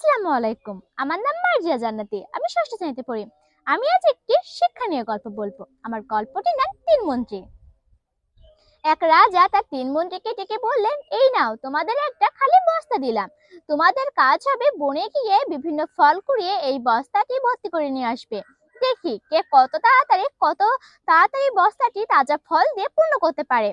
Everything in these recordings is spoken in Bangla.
আসসালামু আলাইকুম। আমার নাম মার্জিয়া জান্নাতি। আমি ষষ্ঠ শ্রেণীতে পড়ি। আমি আজ একটি শিক্ষা নিয়ে গল্প বলব। আমার গল্পটির নাম তিন মন্ত্রী। এক রাজা তার তিন মন্ত্রীকে ডেকে বললেন, এই নাও, তোমাদের একটা খালি বস্তা দিলাম। তোমাদের কাজ হবে বনে গিয়ে বিভিন্ন ফল কুড়িয়ে এই বস্তাটি ভর্তি করে নিয়ে আসবে। দেখি কে কত তাড়াতাড়ি কত তাড়াতাড়ি বস্তাটি তাজা ফল দিয়ে পূর্ণ করতে পারে।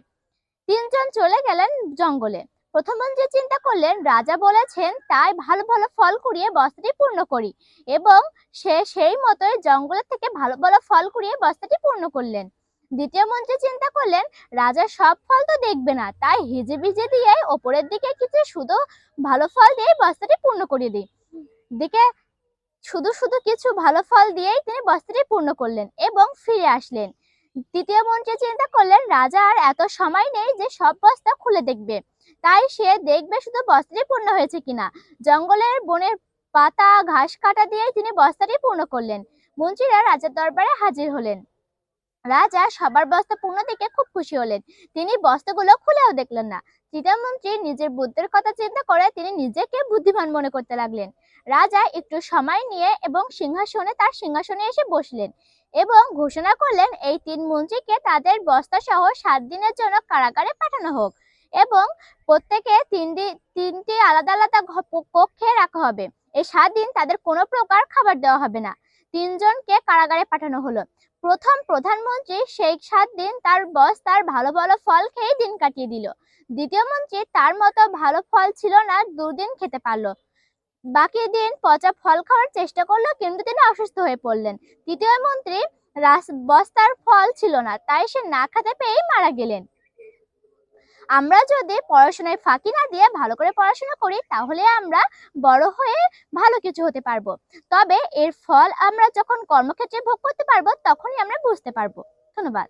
তিনজন চলে গেলেন জঙ্গলে। প্রথম মন্ত্রী চিন্তা করলেন, রাজা বলেছেন, তাই ভালো ভালো ফল কুড়িয়ে বস্তাটি পূর্ণ করি। এবং সে সেই মতোই জঙ্গলের থেকে ভালো ভালো ফল কুড়িয়ে বস্তাটি পূর্ণ করলেন। দ্বিতীয় মন্ত্রী চিন্তা করলেন, রাজা সব ফল তো দেখবে না, তাই হিজে ভিজে দিয়ে ওপরের দিকে কিছু শুধু ভালো ফল দিয়ে বস্তাটি পূর্ণ করিয়ে দিই দিকে শুধু শুধু কিছু ভালো ফল দিয়েই তিনি বস্তাটি পূর্ণ করলেন এবং ফিরে আসলেন। তৃতীয় মন্ত্রী চিন্তা করলেন রাজার এত সময় নেই যে সব বস্তা খুলে দেখবে। তাই সে দেখবে শুধু বস্তাটি পূর্ণ হয়েছে কিনা। জঙ্গলের বনের পাতা, ঘাস কাটা দিয়ে তিনি বস্তাটি পূর্ণ করলেন। মন্ত্রীরা রাজার দরবারে হাজির হলেন। রাজা সবার বস্তা পূর্ণ দেখে খুব খুশি হলেন। তিনি বস্তাগুলো খুলেও দেখলেন না। তৃতীয় মন্ত্রী নিজের বুদ্ধির কথা চিন্তা করে তিনি নিজেকে বুদ্ধিমান মনে করতে লাগলেন। রাজা একটু সময় নিয়ে এবং সিংহাসনে তার সিংহাসনে এসে বসলেন এবং ঘোষণা করলেন, এই তিন মন্ত্রীকে তাদের বস্তা সহ সাত দিনের জন্য কারাগারে পাঠানো হোক এবং প্রত্যেকে তিনটি তিনটি আলাদা আলাদা কক্ষে রাখা হবে। এই সাত দিন তাদের কোনো প্রকার খাবার দেওয়া হবে না। তিনজনকে কারাগারে পাঠানো হলো। প্রথম প্রধানমন্ত্রী সেই সাত দিন তার বস তার ভালো ভালো ফল খেয়ে দিন কাটিয়ে দিল। দ্বিতীয় মন্ত্রী তার মতো ভালো ফল ছিল না, দুদিন খেতে পারল। বাকি দিন পচা ফল খাওয়ার চেষ্টা করল, কিন্তু তিনি অসুস্থ হয়ে পড়লেন। তৃতীয় মন্ত্রী রাস বস্তার ফল ছিল না, তাই সে না খেতে পেয়েই মারা গেলেন। আমরা যদি পড়াশোনায় ফাঁকি না দিয়ে ভালো করে পড়াশোনা করি, তাহলে আমরা বড় হয়ে ভালো কিছু হতে পারব। তবে এর ফল আমরা যখন কর্মক্ষেত্রে ভোগ করতে পারব, তখনই আমরা বুঝতে পারব। ধন্যবাদ।